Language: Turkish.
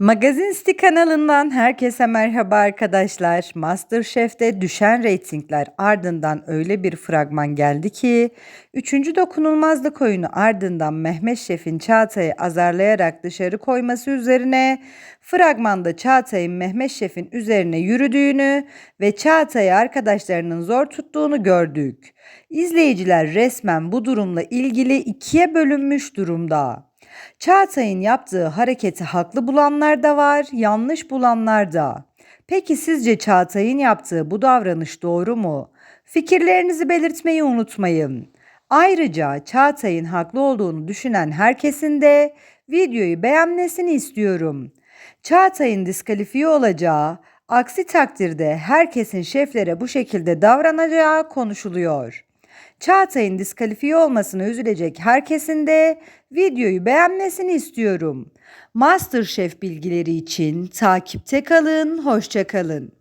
Magazinsti kanalından herkese merhaba arkadaşlar. Masterchef'te düşen reytingler ardından öyle bir fragman geldi ki 3. dokunulmazlık oyunu ardından Mehmet Şef'in Çağatay'ı azarlayarak dışarı koyması üzerine fragmanda Çağatay'ın Mehmet Şef'in üzerine yürüdüğünü ve Çağatay'ı arkadaşlarının zor tuttuğunu gördük. İzleyiciler resmen bu durumla ilgili ikiye bölünmüş durumda. Çağatay'ın yaptığı hareketi haklı bulanlar da var, yanlış bulanlar da. Peki sizce Çağatay'ın yaptığı bu davranış doğru mu? Fikirlerinizi belirtmeyi unutmayın. Ayrıca Çağatay'ın haklı olduğunu düşünen herkesin de videoyu beğenmesini istiyorum. Çağatay'ın diskalifiye olacağı, aksi takdirde herkesin şeflere bu şekilde davranacağı konuşuluyor. Çağatay'ın diskalifiye olmasına üzülecek herkesin de videoyu beğenmesini istiyorum. Masterchef bilgileri için takipte kalın, hoşça kalın.